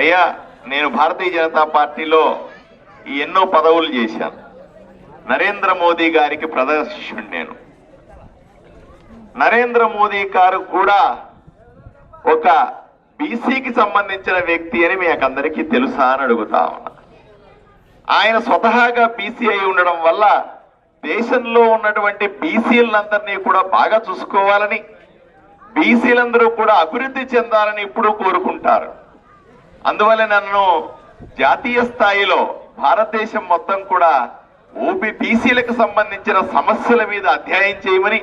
అయ్యా నేను భారతీయ జనతా పార్టీలో ఈ ఎన్నో పదవులు చేశాను. నరేంద్ర మోదీ గారికి ప్రదర్శిష్యుడు నేను. నరేంద్ర మోదీ గారు కూడా ఒక బీసీకి సంబంధించిన వ్యక్తి అని మీకు అందరికీ తెలుసా అని అడుగుతా ఉన్నా. ఆయన స్వతహాగా బీసీ అయి ఉండడం వల్ల దేశంలో ఉన్నటువంటి బీసీలందరినీ కూడా బాగా చూసుకోవాలని బీసీలందరూ కూడా అభివృద్ధి చెందాలని ఇప్పుడు కోరుకుంటారు. అందువల్ల నన్ను జాతీయ స్థాయిలో భారతదేశం మొత్తం కూడా ఓబీ సంబంధించిన సమస్యల మీద అధ్యయనం చేయమని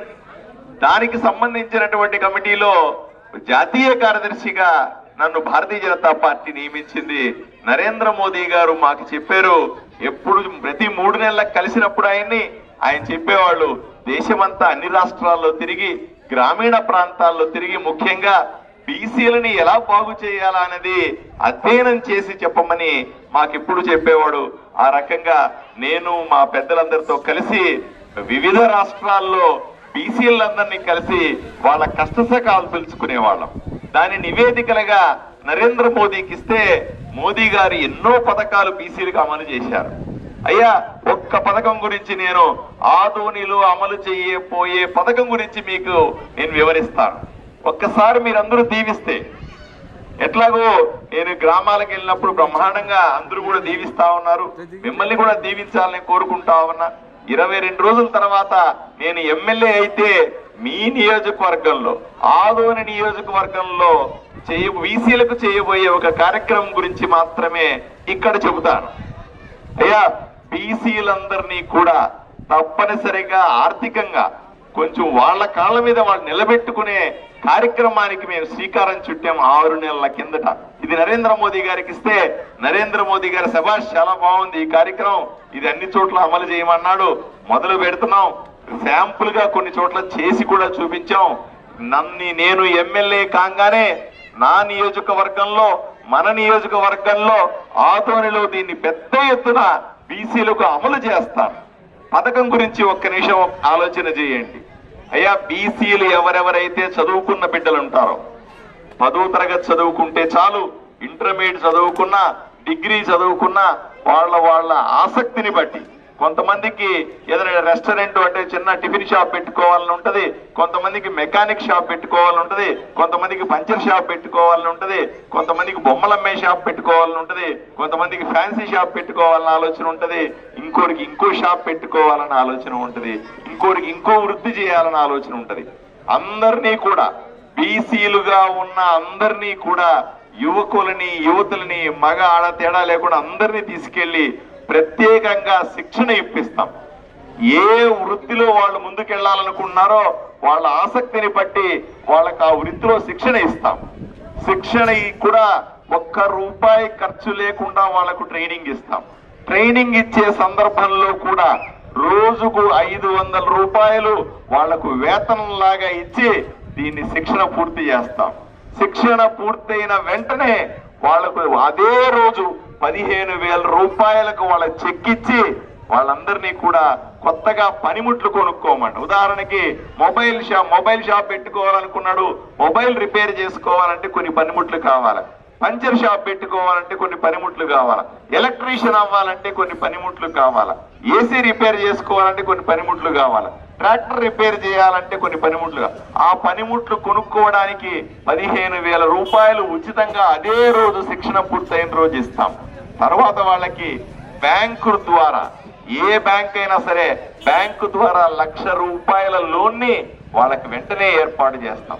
దానికి సంబంధించినటువంటి కమిటీలో జాతీయ కార్యదర్శిగా నన్ను భారతీయ జనతా పార్టీ నియమించింది నరేంద్ర మోదీ గారు. మాకు చెప్పారు ఎప్పుడు ప్రతి మూడు నెలలకు కలిసినప్పుడు ఆయన్ని ఆయన చెప్పేవాళ్ళు దేశమంతా అన్ని రాష్ట్రాల్లో తిరిగి గ్రామీణ ప్రాంతాల్లో తిరిగి ముఖ్యంగా బీసీలని ఎలా బాగు చేయాలా అనేది అధ్యయనం చేసి చెప్పమని మాకెప్పుడు చెప్పేవాడు. ఆ రకంగా నేను మా పెద్దలందరితో కలిసి వివిధ రాష్ట్రాల్లో బీసీలందరినీ కలిసి వాళ్ళ కష్టసకాలు తెలుసుకునేవాళ్ళం. దాని నివేదికలుగా నరేంద్ర మోదీకి ఇస్తే మోదీ గారు ఎన్నో పథకాలు బీసీలకు అమలు చేశారు. అయ్యా ఒక్క పథకం గురించి నేను ఆధోనిలో అమలు చేయబోయే పథకం గురించి మీకు నేను వివరిస్తాను. ఒక్కసారి మీరందరూ దీవిస్తే ఎట్లాగో నేను గ్రామాలకు వెళ్ళినప్పుడు బ్రహ్మాండంగా అందరూ కూడా దీవిస్తా ఉన్నారు. మిమ్మల్ని కూడా దీవించాలని కోరుకుంటా ఉన్నా. ఇరవై రెండు రోజుల తర్వాత నేను ఎమ్మెల్యే అయితే మీ నియోజకవర్గంలో ఆదోని నియోజకవర్గంలో చేయ వీసీలకు చేయబోయే ఒక కార్యక్రమం గురించి మాత్రమే ఇక్కడ చెబుతాను. అయ్యా బీసీలందరినీ కూడా తప్పనిసరిగా ఆర్థికంగా కొంచెం వాళ్ళ కాళ్ళ మీద వాళ్ళు నిలబెట్టుకునే కార్యక్రమానికి మేము శ్రీకారం చుట్టాం ఆరు నెలల కిందట. ఇది నరేంద్ర మోదీ గారికి ఇస్తే నరేంద్ర మోదీ గారి సభాష్ చాలా బాగుంది. ఈ కార్యక్రమం ఇది అన్ని చోట్ల అమలు చేయమన్నాడు. మొదలు పెడుతున్నాం. శాంపుల్గా కొన్ని చోట్ల చేసి కూడా చూపించాం. నన్ని నేను ఎమ్మెల్యే కాగానే నా నియోజకవర్గంలో మన నియోజకవర్గంలో ఆతోనిలో దీన్ని పెద్ద ఎత్తున బీసీలకు అమలు చేస్తాను పథకం గురించి ఒక్క నిమిషం ఆలోచన చేయండి. అయ్యా బీసీలు ఎవరెవరైతే చదువుకున్న బిడ్డలు ఉంటారో పదో తరగతి చదువుకుంటే చాలు ఇంటర్మీడియట్ చదువుకున్నా డిగ్రీ చదువుకున్నా వాళ్ళ వాళ్ళ ఆసక్తిని బట్టి కొంతమందికి ఏదైనా రెస్టారెంట్ అంటే చిన్న టిఫిన్ షాప్ పెట్టుకోవాలని ఉంటుంది కొంతమందికి మెకానిక్ షాప్ పెట్టుకోవాలని ఉంటుంది కొంతమందికి పంచర్ షాప్ పెట్టుకోవాలని ఉంటుంది కొంతమందికి బొమ్మలు అమ్మే షాప్ పెట్టుకోవాలని ఉంటుంది కొంతమందికి ఫ్యాన్సీ షాప్ పెట్టుకోవాలని ఆలోచన ఉంటుంది ఇంకోరికి ఇంకో షాప్ పెట్టుకోవాలని ఆలోచన ఉంటుంది ఇంకోరికి ఇంకో వృద్ధి చేయాలని ఆలోచన ఉంటుంది. అందరినీ కూడా బీసీలుగా ఉన్న అందరినీ కూడా యువకులని యువతులని మగ ఆడ తేడా లేకుండా అందరినీ తీసుకెళ్ళి ప్రత్యేకంగా శిక్షణ ఇప్పిస్తాం. ఏ వృత్తిలో వాళ్ళు ముందుకెళ్ళాలనుకుంటున్నారో వాళ్ళ ఆసక్తిని బట్టి వాళ్ళకి ఆ వృత్తిలో శిక్షణ ఇస్తాం. శిక్షణ కూడా ఒక్క రూపాయి ఖర్చు లేకుండా వాళ్ళకు ట్రైనింగ్ ఇస్తాం. ట్రైనింగ్ ఇచ్చే సందర్భంలో కూడా రోజుకు ఐదు వందల రూపాయలు వాళ్ళకు వేతనం లాగా ఇచ్చి దీన్ని శిక్షణ పూర్తి చేస్తాం. శిక్షణ పూర్తయిన వెంటనే వాళ్ళకు అదే రోజు పదిహేను వేల రూపాయలకు వాళ్ళ చెక్ ఇచ్చి వాళ్ళందరినీ కూడా కొత్తగా పనిముట్లు కొనుక్కోమంట ఉదాహరణకి మొబైల్ షాప్ మొబైల్ షాప్ పెట్టుకోవాలనుకున్నాడు మొబైల్ రిపేర్ చేసుకోవాలంటే కొన్ని పనిముట్లు కావాలి. పంచర్ షాప్ పెట్టుకోవాలంటే కొన్ని పనిముట్లు కావాలా. ఎలక్ట్రీషియన్ అవ్వాలంటే కొన్ని పనిముట్లు కావాలా. ఏసీ రిపేర్ చేసుకోవాలంటే కొన్ని పనిముట్లు కావాలా. ట్రాక్టర్ రిపేర్ చేయాలంటే కొన్ని పనిముట్లు ఆ పనిముట్లు కొనుక్కోవడానికి పదిహేను వేల రూపాయలు ఉచితంగా అదే రోజు శిక్షణ పూర్తయిన రోజు ఇస్తాం. తర్వాత వాళ్ళకి బ్యాంకు ద్వారా ఏ బ్యాంక్ అయినా సరే బ్యాంకు ద్వారా లక్ష రూపాయల లోన్ని వాళ్ళకి వెంటనే ఏర్పాటు చేస్తాం.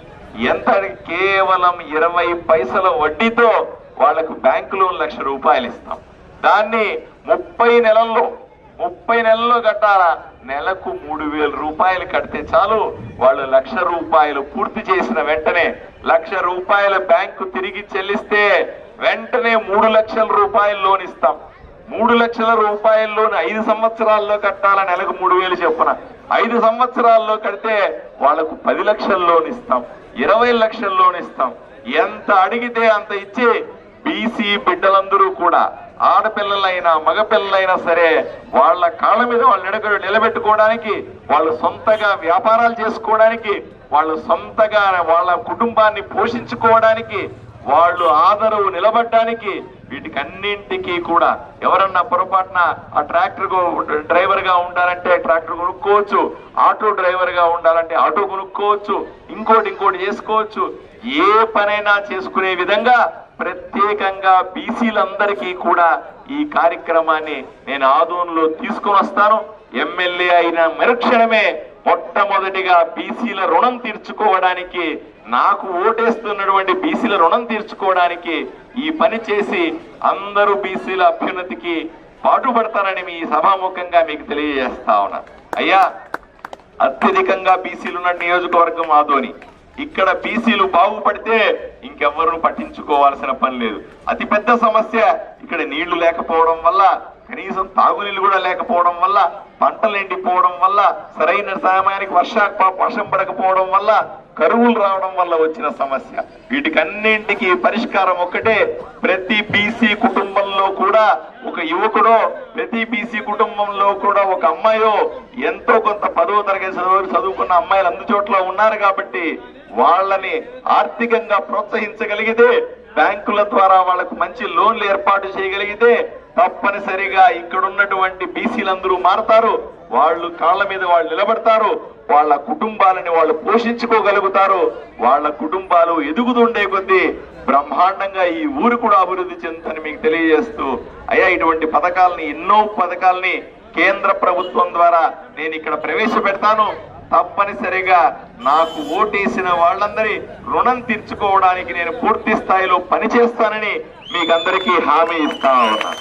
ఎంత కేవలం ఇరవై పైసల వడ్డీతో వాళ్ళకు బ్యాంకు లోన్ లక్ష రూపాయలు ఇస్తాం. దాన్ని ముప్పై నెలల్లో ముప్పై నెలల్లో కట్టాలా? నెలకు మూడు వేల రూపాయలు కడితే చాలు. వాళ్ళు లక్ష రూపాయలు పూర్తి చేసిన వెంటనే లక్ష రూపాయల బ్యాంకు తిరిగి చెల్లిస్తే వెంటనే మూడు లక్షల రూపాయలు లోన్ ఇస్తాం. మూడు లక్షల రూపాయల్లోని ఐదు సంవత్సరాల్లో కట్టాల నెలకు మూడు వేలు చెప్పున? ఐదు సంవత్సరాల్లో కడితే వాళ్ళకు పది లక్షల లోన్ ఇస్తాం. ఇరవై లక్షల లోన్ ఇస్తాం. ఎంత అడిగితే అంత ఇచ్చి బీసీ బిడ్డలందరూ కూడా ఆడపిల్లలైనా మగపిల్లలైనా సరే వాళ్ళ కాళ్ళ మీద వాళ్ళు నిడక నిలబెట్టుకోవడానికి వాళ్ళు సొంతగా వ్యాపారాలు చేసుకోవడానికి వాళ్ళు సొంతగా వాళ్ళ కుటుంబాన్ని పోషించుకోవడానికి వాళ్ళు ఆదరవు నిలబడ్డానికి వీటికన్నింటికి కూడా ఎవరన్నా పొరపాటున ఆ ట్రాక్టర్ డ్రైవర్గా ఉండాలంటే ట్రాక్టర్ కొనుక్కోవచ్చు ఆటో డ్రైవర్గా ఉండాలంటే ఆటో కొనుక్కోవచ్చు ఇంకోటి ఇంకోటి చేసుకోవచ్చు. ఏ పనైనా చేసుకునే విధంగా ప్రత్యేకంగా బీసీలందరికీ కూడా ఈ కార్యక్రమాన్ని నేను ఆదోన్లో తీసుకొని వస్తాను. ఎమ్మెల్యే అయిన మరుక్షణమే మొట్టమొదటిగా బీసీల రుణం తీర్చుకోవడానికి నాకు ఓటేస్తున్నటువంటి బీసీల రుణం తీర్చుకోవడానికి ఈ పని చేసి అందరూ బీసీల అభ్యున్నతికి పాటుపడతానని మీ సభాముఖంగా మీకు తెలియజేస్తా ఉన్నా. అయ్యా అత్యధికంగా బీసీలు ఉన్న నియోజకవర్గం ఆదోని. ఇక్కడ బీసీలు బాగుపడితే ఇంకెవ్వరూ పట్టించుకోవాల్సిన పని లేదు. అతిపెద్ద సమస్య ఇక్కడ నీళ్ళు లేకపోవడం వల్ల కనీసం తాగునీళ్ళు కూడా లేకపోవడం వల్ల పంటలు ఎండిపోవడం వల్ల సరైన సమయానికి వర్ష వర్షం పడకపోవడం వల్ల కరువులు రావడం వల్ల వచ్చిన సమస్య. వీటికన్నింటికి పరిష్కారం ఒక్కటే. ప్రతి బీసీ కుటుంబంలో కూడా ఒక యువకుడో ప్రతి బీసీ కుటుంబంలో కూడా ఒక అమ్మాయో ఎంతో కొంత పదవ తరగతి చదువు చదువుకున్న అమ్మాయిలు అందుచోట్ల ఉన్నారు కాబట్టి వాళ్ళని ఆర్థికంగా ప్రోత్సహించగలిగితే బ్యాంకుల ద్వారా వాళ్ళకు మంచి లోన్లు ఏర్పాటు చేయగలిగితే తప్పనిసరిగా ఇక్కడ ఉన్నటువంటి బీసీలందరూ మారతారు. వాళ్ళు కాళ్ళ మీద వాళ్ళు నిలబడతారు. వాళ్ళ కుటుంబాలని వాళ్ళు పోషించుకోగలుగుతారు వాళ్ళ కుటుంబాలు ఎదుగుతుండే కొద్దీ బ్రహ్మాండంగా ఈ ఊరు కూడా అభివృద్ధి చెందుతుందని మీకు తెలియజేస్తూ అయ్యా ఇటువంటి పథకాలని ఎన్నో పథకాలని కేంద్ర ప్రభుత్వం ద్వారా నేను ఇక్కడ ప్రవేశపెడతాను. తప్పనిసరిగా నాకు ఓటేసిన వాళ్ళందరి రుణం తీర్చుకోవడానికి నేను పూర్తి స్థాయిలో పనిచేస్తానని మీకందరికీ హామీ ఇస్తా ఉన్నాను.